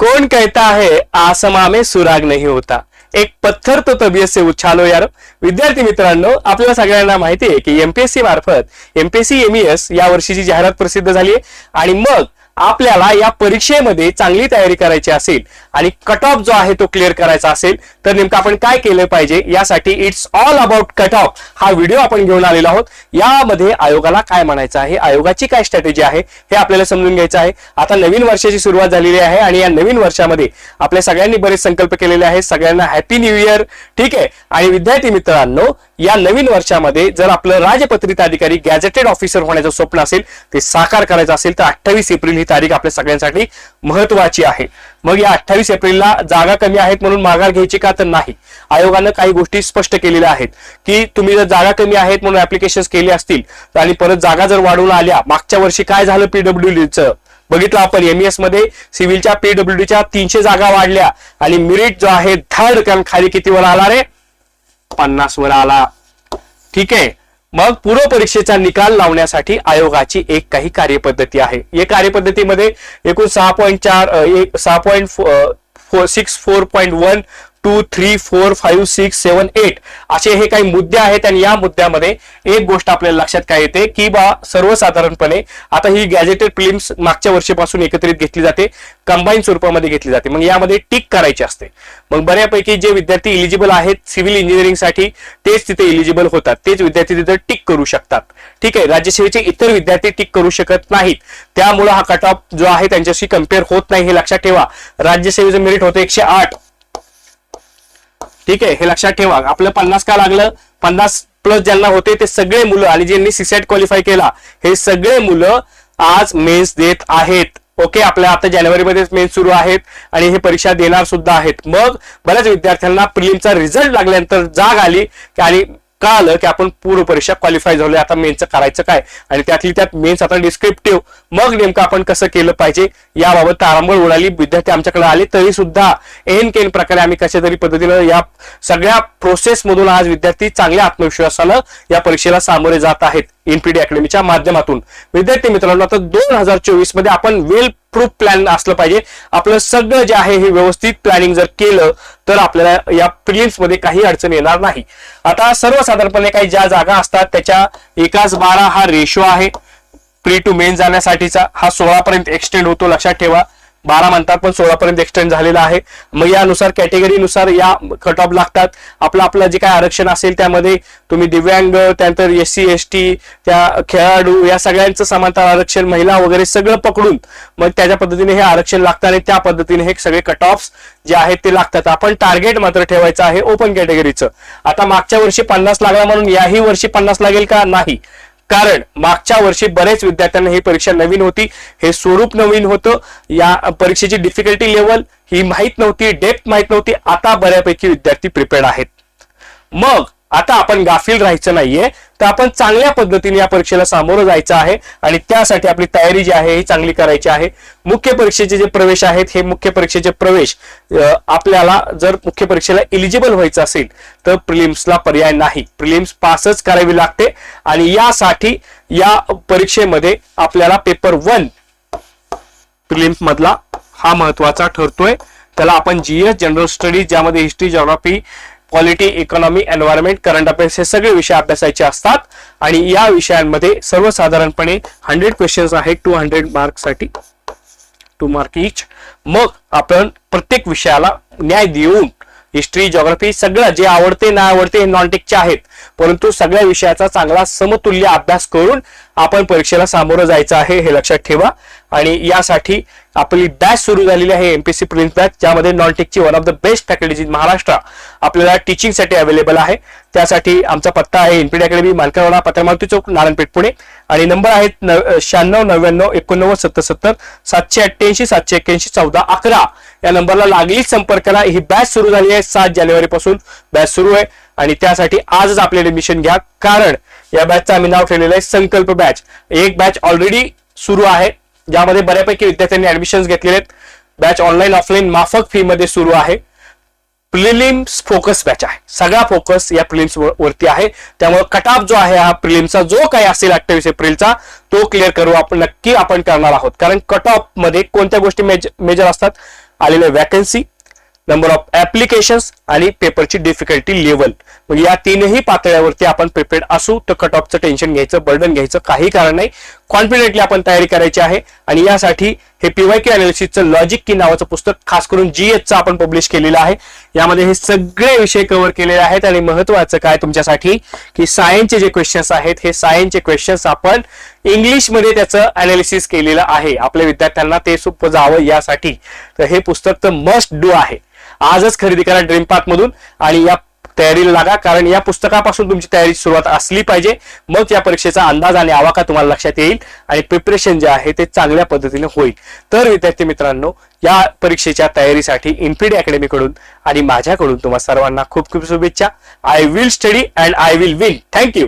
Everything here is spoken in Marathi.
कौन कहता है आसमा में सुराग नहीं होता। एक पत्थर तो तबियत से उछालो यार। विद्यार्थी मित्रांनो आपल्याला सगळ्यांना माहिती आहे की एमपीएससी मार्फत एमपीएससी एमईएस या वर्षीची जाहिरात प्रसिद्ध झाली आहे. आणि मग आपल्याला या परीक्षेमध्ये चांगली तयारी करायची असेल आणि कट ऑफ जो आहे तो क्लिअर करायचा असेल तर नेमकं आपण काय केलं पाहिजे? यासाठी it's all about cut off हा व्हिडिओ आपण घेऊन आलेलो आहोत. यामध्ये आयोगाला काय म्हणायचं आहे? आयोगाची काय स्ट्रॅटेजी आहे? हे आपल्याला समजून घ्यायचं आहे. आता नवीन वर्षाची सुरुवात झालेली आहे आणि या नवीन वर्षामध्ये आपल्या सगळ्यांनी बरेच संकल्प केलेले आहेत. सगळ्यांना हॅपी न्यू इयर ठीक आहे? आणि विद्यार्थी मित्रांनो या नवीन वर्षामध्ये जर आपलं राजपत्रित अधिकारी गॅझेटेड ऑफिसर होण्याचं स्वप्न असेल ते साकार करायचं असेल तर अठ्ठावीस एप्रिल ही तारीख आपल्या सगळ्यांसाठी महत्वाची आहे. मग या अठ्ठावीस एप्रिलला जागा कमी आहेत म्हणून माघार घ्यायची का तर नाही? आयोगानं काही गोष्टी स्पष्ट केलेल्या आहेत की तुम्ही जर जागा कमी आहेत म्हणून ऍप्लिकेशन केले असतील आणि परत जागा जर वाढवून आल्या मागच्या वर्षी काय झालं पीडब्ल्यूडीचं? बघितलं आपण एमईएसमध्ये सिव्हिलच्या पीडब्ल्यूडीच्या तीनशे जागा वाढल्या आणि मिरिट जो आहे धड कारण खाली कितीवर आला रे? पन्नास वर आला. ठीक आहे. मग पूर्व परीक्षेचा निकाल लावण्यासाठी आयोगाची एक काही कार्यपद्धती आहे. या कार्यपद्धतीमध्ये एकूण सहा पॉईंट चार सहा point four six four point one two three four five six seven eight असे हे काही मुद्दे आहेत आणि या मुद्द्यामध्ये एक गोष्ट आपल्याला लक्षात काय येते की बा सर्वसाधारणपणे आता ही गॅजेटेड फिल्म्स मागच्या वर्षीपासून एकत्रित घेतली जाते कंबाईन स्वरूपामध्ये घेतली जाते. मग यामध्ये टिक करायची असते. मग बऱ्यापैकी जे विद्यार्थी इलिजिबल आहेत सिव्हिल इंजिनिअरिंगसाठी तेच तिथे इलिजिबल होतात. तेच विद्यार्थी तिथे टिक करू शकतात. ठीक आहे? राज्यसेवेचे इतर विद्यार्थी टिक करू शकत नाहीत. त्यामुळे हा कट ऑफ जो आहे त्यांच्याशी कंपेअर होत नाही हे लक्षात ठेवा. राज्यसेवेचं मेरिट होतं एकशे आठ. ठीक आहे हे लक्षात ठेवा. आपलं पन्नास का लागलं? पन्नास प्लस ज्यांना होते ते सगळे मुलं आणि ज्यांनी सीसेट क्वालिफाय केला हे सगळे मुलं आज मेन्स देत आहेत. ओके आपल्या आता जानेवारीमध्येच मेन्स सुरू आहेत आणि हे परीक्षा देणार सुद्धा आहेत. मग बऱ्याच विद्यार्थ्यांना प्रिलिमचा रिझल्ट लागल्यानंतर जाग आली की आणि कळालं की आपण पूर्व परीक्षा क्वालिफाय झालोय आता मेन्सचं करायचं काय? आणि त्यातली त्यात मेन्स आता डिस्क्रिप्टिव्ह मग नेमकं आपण कसं केलं पाहिजे? याबाबत तारांबळ उडाली विद्यार्थी आमच्याकडे आले तरी सुद्धा एन केन प्रकारे आम्ही कशा तरी पद्धतीनं या सगळ्या प्रोसेस मधून आज विद्यार्थी चांगल्या आत्मविश्वासानं या परीक्षेला सामोरे जात आहेत. एनपीडी अकॅडमीच्या माध्यमातून. विद्यार्थी मित्रांनो आता दोन हजार चोवीसमध्ये आपण वेल प्रूफ प्लॅन असलं पाहिजे. आपलं सगळं जे आहे हे व्यवस्थित प्लॅनिंग जर केलं तर आपल्याला या प्रिलिम्समध्ये काही अडचण येणार नाही. आता सर्वसाधारणपणे काही ज्या जागा असतात त्याच्या एकाच बारा हा रेशो आहे. प्री टू मेन जाण्यासाठीचा हा सोळापर्यंत एक्सटेंड होतो लक्षात ठेवा. बारा म्हणतात पण सोळा पर्यंत एक्सटेंड झालेला आहे. मग यानुसार कॅटेगरीनुसार या कट ऑफ लागतात. आपलं आपलं जे काय आरक्षण असेल त्यामध्ये तुम्ही दिव्यांग त्यानंतर एस सी एस टी त्या खेळाडू या सगळ्यांचं समांतर आरक्षण महिला वगैरे सगळं पकडून मग त्याच्या पद्धतीने हे आरक्षण लागतं आणि त्या पद्धतीने हे सगळे कट ऑफ जे आहेत ते लागतात. आपण टार्गेट मात्र ठेवायचं आहे ओपन कॅटेगरीचं आता मागच्या वर्षी पन्नास लागला म्हणून याही वर्षी पन्नास लागेल का? नाही. कारण मागच्या वर्षी बरेच विद्यार्थ्यांना ही परीक्षा नवीन होती. हे स्वरूप नवीन होतं. या परीक्षेची डिफिकल्टी लेवल ही माहीत नव्हती डेप्थ माहीत नव्हती. आता बऱ्यापैकी विद्यार्थी प्रिपेअर्ड आहेत. मग आता आपण गाफील राहायचं नाहीये. तर आपण चांगल्या पद्धतीने या परीक्षेला सामोरं जायचं आहे आणि त्यासाठी आपली तयारी जी आहे ही चांगली करायची आहे. मुख्य परीक्षेचे जे प्रवेश आहेत हे मुख्य परीक्षेचे प्रवेश आपल्याला जर मुख्य परीक्षेला इलिजिबल व्हायचं असेल तर प्रिलिम्सला पर्याय नाही. प्रिलिम्स पासच करावी लागते आणि यासाठी या परीक्षेमध्ये आपल्याला पेपर वन प्रिलिम्स मधला हा महत्त्वाचा ठरतोय. त्याला आपण जीएस जनरल स्टडीज ज्यामध्ये history geography polity economy environment current affairs हे सगळे विषय अभ्यासायचे असतात. आणि या विषयांमध्ये सर्वसाधारणपणे हंड्रेड क्वेश्चन्स आहेत टू हंड्रेड मार्कसाठी टू मार्क इच मग आपण प्रत्येक विषयाला न्याय देऊन हिस्ट्री जॉग्राफी सगळं जे आवडते ना आवडते हे नॉनटेकचे आहेत. परंतु सगळ्या विषयाचा चांगला समतुल्य अभ्यास करून आपण परीक्षेला सामोरं जायचं आहे हे लक्षात ठेवा. आणि यासाठी आपली बॅच सुरू झालेली आहे एमपीसी प्रिन्स बॅच ज्यामध्ये non टेकची one of the best faculties in Maharashtra आपल्याला टीचिंगसाठी अवेलेबल आहे. त्यासाठी आमचा पत्ता आहे एनपीडी अकॅडमी मालकावाडा पत्रमारुती चौक नारायणपेठ पुणे. आणि नंबर आहेत शहाण्णव नव्याण्णव एकोणनव्वद सत्तर सत्तर सातशे अठ्ठ्याऐंशी सातशे एक्क्याऐंशी चौदा अकरा. या नंबरला लागलीच संपर्क करा. ही बॅच सुरू झाली आहे सात जानेवारी पासून बॅच सुरू आहे. आणि त्यासाठी आजच आपले ऍडमिशन घ्या. कारण या बॅचचं आम्ही नाव ठेवलेलं आहे संकल्प बॅच एक बॅच ऑलरेडी सुरू आहे ज्यामध्ये बऱ्यापैकी विद्यार्थ्यांनी ऍडमिशन घेतलेले आहेत. बॅच ऑनलाईन ऑफलाईन माफक फी मध्ये सुरू आहे. प्रिलिम्स फोकस बॅच आहे. सगळा फोकस या प्रिलिम्स वरती आहे. त्यामुळे कटाप जो आहे हा प्रिलिम्सचा जो काही असेल अठ्ठावीस एप्रिलचा तो क्लिअर करू आपण नक्की आपण करणार आहोत. कारण कट ऑफमध्ये कोणत्या गोष्टी मेजर असतात? आलेल्या वॅकन्सी नंबर ऑफ ऍप्लिकेशन्स आणि पेपरची डिफिकल्टी लेवल म्हणजे या तीनही पातळ्यावरती आपण प्रिपेअर्ड असू तर कट ऑफचं टेन्शन घ्यायचं बर्डन घ्यायचं काही कारण नाही. कॉन्फिडेंटली आपण तयारी करायची आहे. आणि यासाठी हे पीवाय क्यू अनालिसिसचं लॉजिक की नावाचं पुस्तक खास करून जीएचचं आपण पब्लिश केलेलं आहे. यामध्ये हे सगळे विषय कव्हर केलेले आहेत. आणि महत्वाचं काय तुमच्यासाठी? की सायन्सचे जे क्वेश्चन्स आहेत हे सायन्सचे क्वेश्चन्स आपण इंग्लिशमध्ये त्याचं अनालिसिस केलेलं आहे. आपल्या विद्यार्थ्यांना ते सोपं जावं यासाठी. तर हे पुस्तक तर मस्ट डू आहे. आजच खरेदी करा ड्रीम पार्क मधून आणि या तयारीला लागा कारण या पुस्तकापासून तुमची तयारी सुरुवात असली पाहिजे. मग या परीक्षेचा अंदाज आणि आवाका तुम्हाला लक्षात येईल आणि प्रिपरेशन जे आहे ते चांगल्या पद्धतीने होईल. तर विद्यार्थी मित्रांनो या परीक्षेच्या तयारीसाठी इन्फिड अकॅडमीकडून आणि माझ्याकडून तुम्हा सर्वांना खूप खूप शुभेच्छा. I will study and I will win thank you